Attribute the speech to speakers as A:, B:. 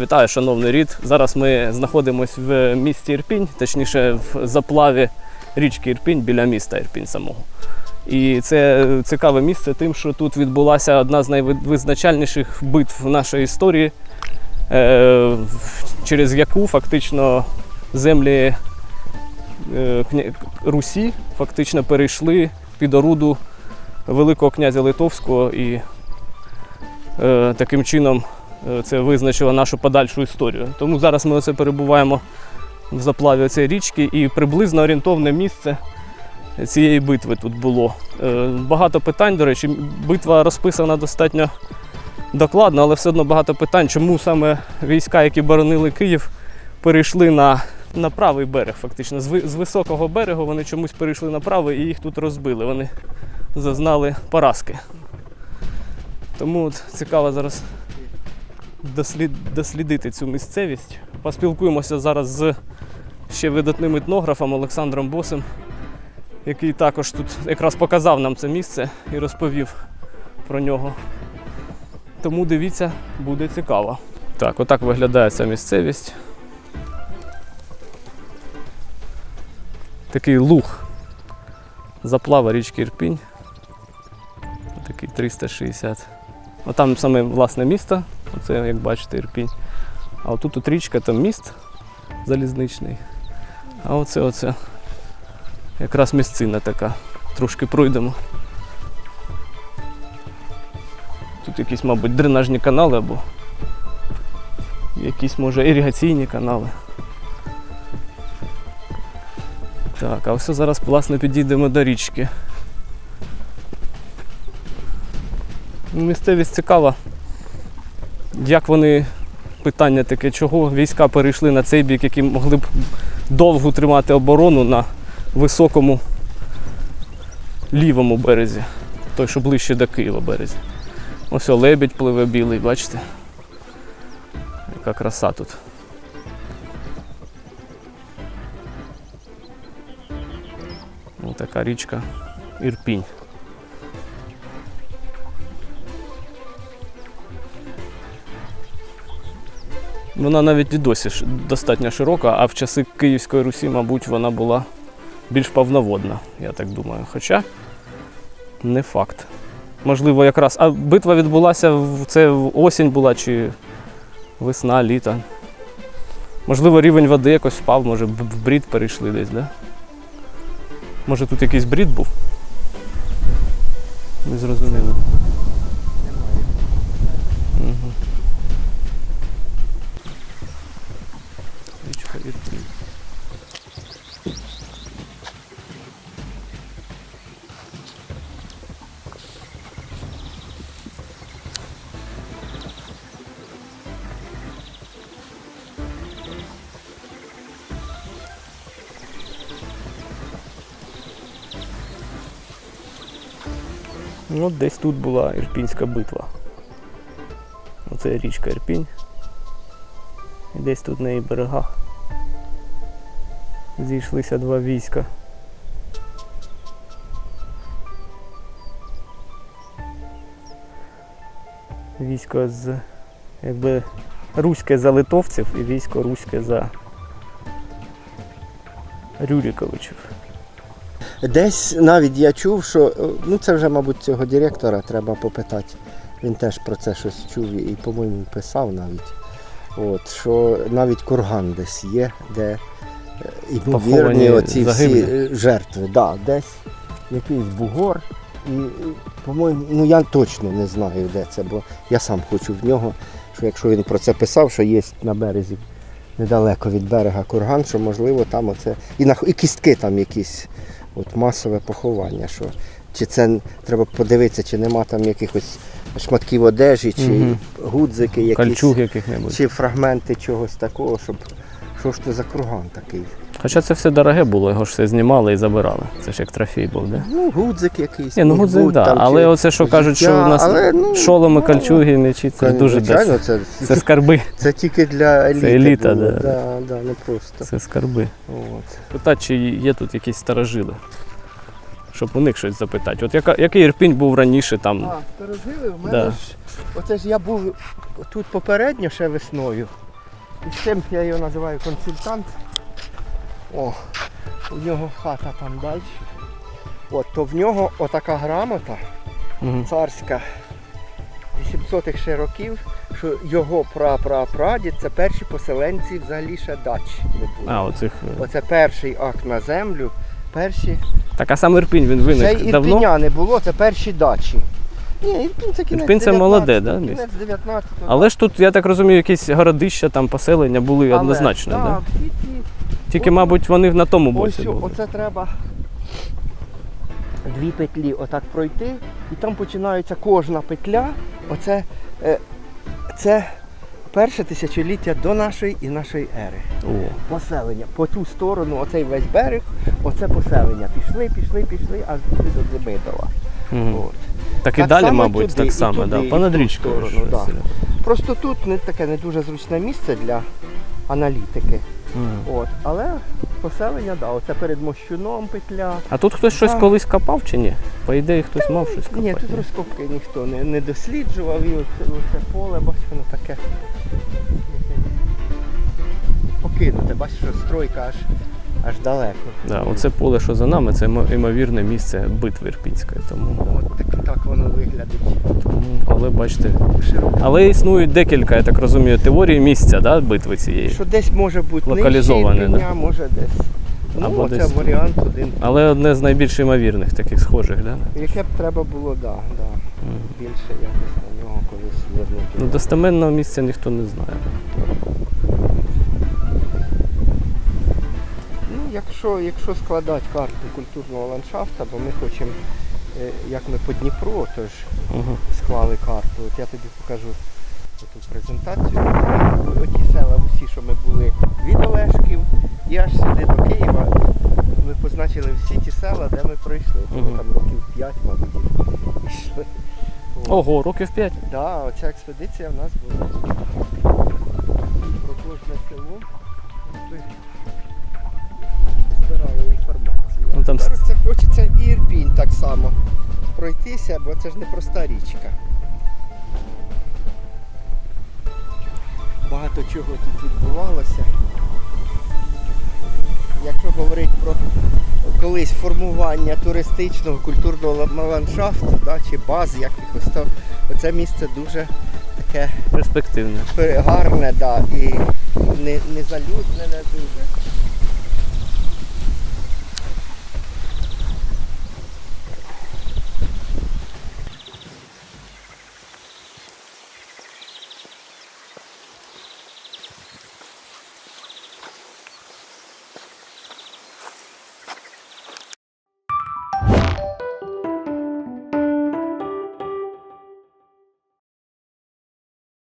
A: Вітаю, шановний рід. Зараз ми знаходимося в місті Ірпінь, точніше в заплаві річки Ірпінь біля міста Ірпінь самого. І це цікаве місце тим, що тут відбулася одна з найвизначальніших битв нашої історії, е, через яку фактично землі е, Русі фактично перейшли під оруду Великого князя Литовського і е, таким чином це визначило нашу подальшу історію. Тому зараз ми оце перебуваємо в заплаві цієї річки і приблизно орієнтовне місце цієї битви тут було. Е, Багато питань, до речі, битва розписана достатньо докладно, але все одно багато питань, чому саме війська, які боронили Київ, перейшли на, на правий берег, фактично. З, з високого берегу вони чомусь перейшли на правий і їх тут розбили. Вони зазнали поразки. Тому от цікаво зараз дослід, дослідити цю місцевість. Поспілкуємося зараз з ще видатним етнографом Олександром Босим, який також тут якраз показав нам це місце і розповів про нього. Тому дивіться, буде цікаво. Так, отак виглядає ця місцевість. Такий луг заплава річки Ірпінь. Такий 360. А там саме власне місто, оце, як бачите, Ірпінь. А отут тут річка, там міст залізничний. А оце оце якраз місцина така. Трошки пройдемо. Тут якісь, мабуть, дренажні канали або якісь, може, іригаційні канали. Так, а все зараз, власне, підійдемо до річки. Місцевість цікава. Як вони, питання таке, чого війська перейшли на цей бік, які могли б довго тримати оборону на високому лівому березі, той, що ближче до Києва березі. Ось лебідь пливе білий, бачите? Яка краса тут. Ось така річка Ірпінь. Вона навіть і досі достатньо широка, а в часи Київської Русі, мабуть, вона була більш повноводна, я так думаю. Хоча не факт. Можливо, якраз. А битва відбулася це осінь була чи весна, літо. Можливо, рівень води якось впав, може в брід перейшли десь, да? Може тут якийсь брід був? Не зрозуміло. Ну, десь тут була Ірпінська битва. Оце річка Ірпінь. І десь тут на її берегах зійшлися два війська. Військо з якби руське за литовців і військо руське за Рюриковичів.
B: Десь навіть я чув, що е, ну це вже, мабуть, цього директора треба попитати. Він теж про це щось чув і, по-моєму, писав навіть. От, що навіть курган десь є, де е, ймовірні оці всі е, жертви. Да, десь якийсь бугор. І, по-моєму, ну я точно не знаю, де це, бо я сам хочу в нього, що якщо він про це писав, що є на березі недалеко від берега курган, що можливо там оце. І, на, і кістки там якісь от масове поховання. Що, чи це треба подивитися, чи нема там якихось шматків одежі, чи
A: угу.
B: гудзики, якісь,
A: Кальчуг яких-небудь.
B: чи фрагменти чогось такого, щоб що ж це за круган такий.
A: Хоча це все дороге було, його ж все знімали і забирали. Це ж як трофей був, да?
B: Ну, гудзик якийсь.
A: Ні, ну гудзик,
B: бути
A: да.
B: там,
A: Але оце, що кажуть, що в нас
B: але, ну,
A: шоломи,
B: ну,
A: кальчуги, мечі, це
B: Це,
A: дуже
B: звичайно,
A: десь.
B: це,
A: Це скарби.
B: це тільки для еліти.
A: еліта,
B: було.
A: да.
B: Да, да, не просто.
A: Це скарби.
B: От.
A: Питати, чи є тут якісь старожили. Щоб у них щось запитати. От яка, який Ірпінь був раніше там.
B: А, старожили, в
A: Да.
B: мене ж. Оце ж я був тут попередньо ще весною. І з цим я його називаю консультант. О, у нього хата там далі. От, то в нього отака грамота
A: Мгм.
B: царська 800-х ще років, що його прапрапрадід це перші поселенці взагалі ще дач.
A: А, оцих. е,
B: Оце перший акт на землю, перші.
A: Так, а сам Ірпінь він
B: Ще
A: виник
B: й
A: давно.
B: Ірпіня не було, це перші дачі. Ні, Ірпінь це кінець
A: Ірпінь це молоде, да,
B: 19-го. Кінець 19
A: Але ж тут, я так розумію, якісь городища, там поселення були однозначно,
B: Але,
A: да?
B: всі ці
A: Тільки, мабуть, вони на тому боці
B: о-
A: були.
B: оце треба дві петлі отак пройти, і там починається кожна петля. Оце е, це перше тисячоліття до нашої і нашої ери.
A: О.
B: Поселення. По ту сторону, оцей весь берег, оце поселення. Пішли, пішли, пішли, аж до Демидова.
A: Мгм.
B: От.
A: Так і
B: Так
A: далі, мабуть,
B: туди,
A: так само,
B: туди,
A: да. понад річкою.
B: да. Просто тут не таке не дуже зручне місце для аналітики.
A: Мгм.
B: От. Але поселення, да, оце перед мощуном петля.
A: А тут хтось щось
B: Так.
A: колись копав чи ні? По ідеї, хтось мав щось копати.
B: Ні, тут розкопки ніхто не, не досліджував, і оце, оце поле, бач, воно таке. Покинуте, бачиш, що стройка аж, аж далеко.
A: Да, оце поле, що за нами, це ймовірне місце битви Ірпінської. Тому,
B: От так, так воно виглядить.
A: Але бачите. Але існують декілька, я так розумію, теорій місця да, битви цієї.
B: Що десь може бути
A: Локалізоване,
B: Ірпеня, може десь. Ну,
A: Або
B: оце
A: десь.
B: варіант один.
A: Але одне з найбільш ймовірних таких схожих, да?
B: Яке б треба було, да, да.
A: Мгм.
B: більше якось на нього колись звернути.
A: Ну, достеменного місця ніхто не знає.
B: Ну, якщо, якщо складати карту культурного ландшафту, бо ми хочемо, е, як ми по Дніпру, тож
A: Угу.
B: склали карту. От я тобі покажу ту презентацію. Оті села всі, що ми були від Олешків і аж сюди до Києва. Ми позначили всі ті села, де ми пройшли.
A: Мгм.
B: там років 5, мабуть, йшли.
A: Ого, років 5.
B: Да, оця експедиція в нас була. Про кожне село збирали інформацію.
A: Ну, там
B: Тепер це хочеться і Ірпінь так само пройтися, бо це ж не проста річка. Багато чого тут відбувалося. Якщо говорити про колись формування туристичного культурного ландшафту, да, чи баз якихось, то оце місце дуже таке
A: Перспективне.
B: гарне, да, і не, не залюднене дуже.